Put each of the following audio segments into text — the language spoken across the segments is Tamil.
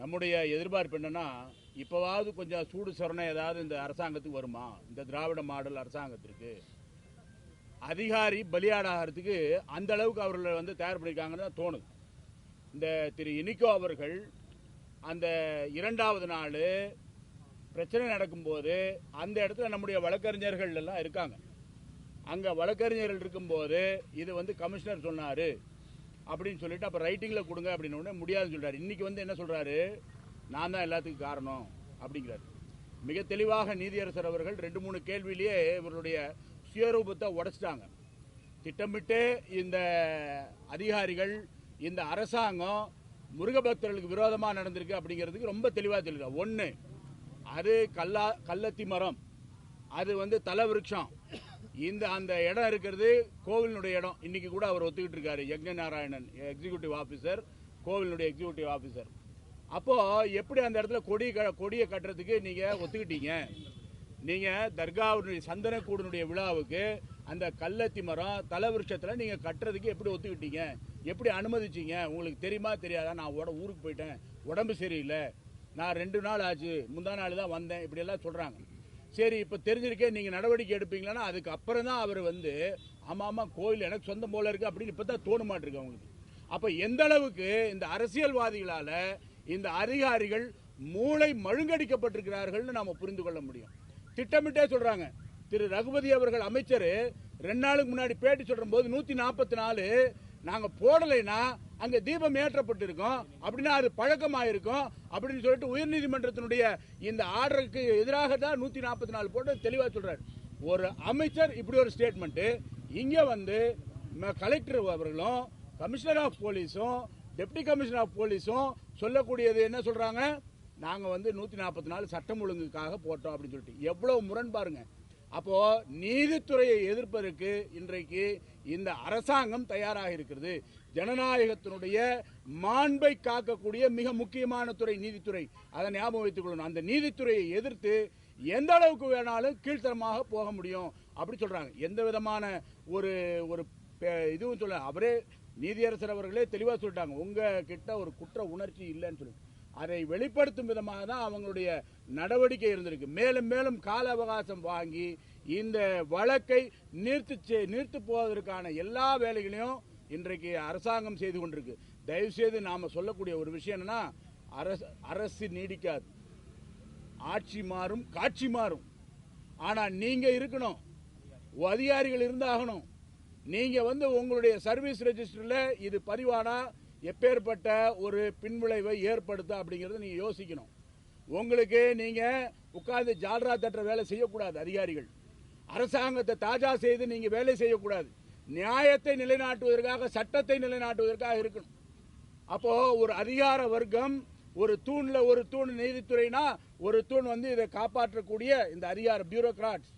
நம்முடைய எதிர்பார்ப்பு என்னன்னா இப்போவாவது கொஞ்சம் சூடு சொரணை ஏதாவது இந்த அரசாங்கத்துக்கு வருமா? இந்த திராவிட மாடல் அரசாங்கத்திற்கு. அதிகாரி பலியாடாகிறதுக்கு அந்த அளவுக்கு அவர்களை வந்து தயார் பண்ணியிருக்காங்கன்னு தான் தோணுது. இந்த திரு இனிக்கோ அவர்கள் அந்த இரண்டாவது நாள் பிரச்சனை நடக்கும்போது அந்த இடத்துல நம்முடைய வழக்கறிஞர்கள் எல்லாம் இருக்காங்க. அங்கே வழக்கறிஞர்கள் இருக்கும்போது இது வந்து கமிஷனர் சொன்னார் அப்படின்னு சொல்லிட்டு அப்போ ரைட்டிங்கில் கொடுங்க அப்படின்னு உடனே முடியாதுன்னு சொல்கிறார் இன்றைக்கி வந்து என்ன சொல்கிறாரு நான் தான் எல்லாத்துக்கும் காரணம் அப்படிங்கிறாரு. மிக தெளிவாக நீதியரசர் அவர்கள் ரெண்டு மூணு கேள்வியிலேயே இவருடைய சுயரூபத்தை உடைச்சிட்டாங்க. திட்டமிட்டு இந்த அதிகாரிகள் இந்த அரசாங்கம் முருகபக்தர்களுக்கு விரோதமாக நடந்திருக்கு அப்படிங்கிறதுக்கு ரொம்ப தெளிவாக தெரியுது ஒன்று அது கல்லா கள்ளத்தி மரம். அது வந்து தலவிருட்சம். இந்த அந்த இடம் இருக்கிறது கோவிலினுடைய இடம். இன்னைக்கு கூட அவர் ஒத்துக்கிட்டு இருக்காரு. யக்ஞ நாராயணன் எக்ஸிகியூட்டிவ் ஆஃபீஸர் கோவிலினுடைய எக்ஸிக்யூட்டிவ் ஆஃபீஸர் அப்போ எப்படி அந்த இடத்துல கொடி க- கொடியை கட்டுறதுக்கு நீங்க ஒத்துக்கிட்டீங்க? நீங்க தர்காவுடைய சந்தனக்கூடனுடைய விழாவுக்கு அந்த கல்லத்தி மரம் தல நீங்கள் நீங்க கட்டுறதுக்கு எப்படி ஒத்துக்கிட்டீங்க? எப்படி அனுமதிச்சீங்க? உங்களுக்கு தெரியுமா தெரியாதா? நான் உட ஊருக்கு போயிட்டேன். உடம்பு சரியில்லை. நான் ரெண்டு நாள் ஆச்சு. முந்தா நாள் தான் வந்தேன். இப்படியெல்லாம் சொல்கிறாங்க சரி இப்போ தெரிஞ்சிருக்கே நீங்கள் நடவடிக்கை எடுப்பீங்களான்னா அதுக்கு அப்புறம் தான் அவர் வந்து ஆமாம் ஆமாம் கோயில் எனக்கு சொந்தம் போல இருக்குது அப்படின்னு இப்போ தான் தோண மாட்டிருக்கு அவங்களுக்கு. அப்போ எந்த அளவுக்கு இந்த அரசியல்வாதிகளால் இந்த அதிகாரிகள் மூளை மழுங்கடிக்கப்பட்டிருக்கிறார்கள்னு நாம் புரிந்து கொள்ள முடியும். திட்டமிட்டே சொல்கிறாங்க திரு. ரகுபதி அவர்கள் அமைச்சர் ரெண்டு நாளுக்கு முன்னாடி பேட்டி சொல்கிற போது நூற்றி நாற்பத்தி நாலு நாங்க போடலைன்னா அங்க தீபம் ஏற்றப்பட்டிருக்கும். அப்படின்னா அது பழக்கமாயிருக்கும். அப்படின்னு சொல்லிட்டு உயர்நீதிமன்றத்தினுடைய இந்த ஆர்டருக்கு எதிராக தான் நூத்தி நாற்பத்தி நாலு போட்டு தெளிவா சொல்றாரு. ஒரு அமைச்சர் இப்படி ஒரு ஸ்டேட்மெண்ட் இங்க வந்து கலெக்டர் அவர்களும் கமிஷனர் ஆஃப் போலீஸும் டெப்டி கமிஷனர் ஆஃப் போலீஸும் சொல்லக்கூடியது என்ன சொல்றாங்க? நாங்க வந்து நூத்தி நாற்பத்தி நாலு சட்டம் ஒழுங்குக்காக போட்டோம் அப்படின்னு சொல்லிட்டு. எவ்வளவு முரண் பாருங்க அப்போ நீதித்துறையை எதிர்ப்பதற்கு இன்றைக்கு இந்த அரசாங்கம் தயாராக இருக்கிறது. ஜனநாயகத்தினுடைய மாண்பை காக்கக்கூடிய மிக முக்கியமான துறை நீதித்துறை. அதை ஞாபகம் வைத்துக் கொள்ளணும் அந்த நீதித்துறையை எதிர்த்து எந்த அளவுக்கு வேணாலும் கீழ்த்தரமாக போக முடியும். அப்படி சொல்றாங்க. எந்த விதமான ஒரு ஒரு இதுவும் சொல்ல அவரே நீதியரசர் அவர்களே தெளிவாக சொல்லிட்டாங்க. உங்க கிட்ட ஒரு குற்ற உணர்ச்சி இல்லைன்னு சொல்லி. அதை வெளிப்படுத்தும் விதமாக தான் அவங்களுடைய நடவடிக்கை இருந்திருக்கு. மேலும் மேலும் கால அவகாசம் வாங்கி இந்த வழக்கை நிறுத்து நிறுத்து போவதற்கான எல்லா வேலைகளையும் இன்றைக்கு அரசாங்கம் செய்து கொண்டிருக்கு. தயவு செய்து நாம சொல்லக்கூடிய ஒரு விஷயம் என்னன்னா அரசு அரசு நீடிக்காது. ஆட்சி மாறும் காட்சி மாறும். ஆனா நீங்க இருக்கணும். அதிகாரிகள் இருந்தாகணும். நீங்க வந்து உங்களுடைய சர்வீஸ் ரெஜிஸ்டர்ல இது பதிவானா எப்பேற்பட்ட ஒரு பின்விளைவை ஏற்படுத்த அப்படிங்கறத நீங்க யோசிக்கணும். உங்களுக்கு நீங்க உட்கார்ந்து ஜால்ரா தட்டுற வேலை செய்யக்கூடாது அதிகாரிகள். அரசாங்கத்தை தாஜா செய்து நீங்க வேலை செய்யக்கூடாது. நியாயத்தை நிலைநாட்டுவதற்காக சட்டத்தை நிலைநாட்டுவதற்காக இருக்கணும். அப்போ ஒரு அதிகார வர்க்கம் ஒரு தூண்ல ஒரு தூண் நீதித்துறைனா ஒரு தூண் வந்து இதை காப்பாற்றக்கூடிய இந்த அதிகார பியூரோக்ராட்ஸ்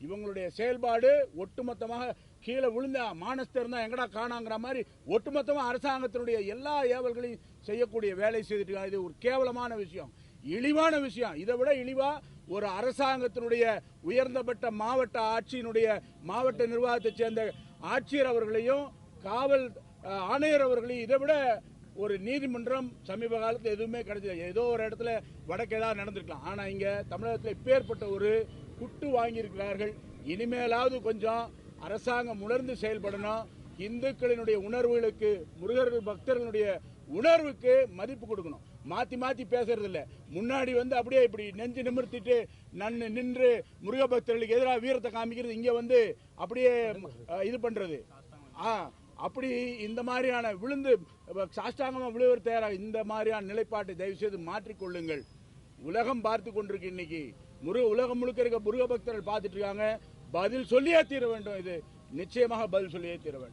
இவங்களுடைய செயல்பாடு ஒட்டுமொத்தமாக கீழே விழுந்த மானஸ்தர் தான் எங்கடா காணாங்கிற மாதிரி ஒட்டுமொத்தமாக அரசாங்கத்தினுடைய எல்லா ஏவல்களையும் செய்யக்கூடிய வேலை செய்துட்டு இது ஒரு கேவலமான விஷயம். இழிவான விஷயம். இதை விட இழிவா ஒரு அரசாங்கத்தினுடைய உயர்ந்தப்பட்ட மாவட்ட ஆட்சியினுடைய மாவட்ட நிர்வாகத்தைச் சேர்ந்த ஆட்சியர் அவர்களையும் காவல் ஆணையர் அவர்களையும் இதை விட ஒரு நீதிமன்றம் சமீப காலத்தில் எதுவுமே கிடைச்சது. ஏதோ ஒரு இடத்துல வடக்கு ஏதாவது நடந்திருக்கலாம். ஆனால் இங்கே தமிழகத்தில் இப்பேற்பட்ட ஒரு குட்டு வாங்கியிருக்கிறார்கள். இனிமேலாவது கொஞ்சம் அரசாங்கம் உணர்ந்து செயல்படணும். இந்துக்களினுடைய உணர்வுகளுக்கு முருகர்கள் பக்தர்களுடைய உணர்வுக்கு மதிப்பு கொடுக்கணும். மாத்தி மாத்தி பேசுறது இல்லை முன்னாடி வந்து அப்படியே இப்படி நெஞ்சு நிமிர்த்திட்டு நன்னு நின்று முருக பக்தர்களுக்கு எதிராக வீரத்தை காமிக்கிறது இங்க வந்து அப்படியே இது பண்றது. ஆ அப்படி இந்த மாதிரியான விழுந்து அஹ், சாஷ்டாங்கமா விழுவர் தயாராக இந்த மாதிரியான நிலைப்பாட்டை தயவு செய்து மாற்றிக்கொள்ளுங்கள். உலகம் பார்த்து கொண்டிருக்கு இன்னைக்கு. முருக உலகம் முழுக்க இருக்க முருக பக்தர்கள் பார்த்துட்டு இருக்காங்க. பதில் சொல்லியே தீர வேண்டும். இது நிச்சயமாக பதில் சொல்லியே தீர வேண்டும்.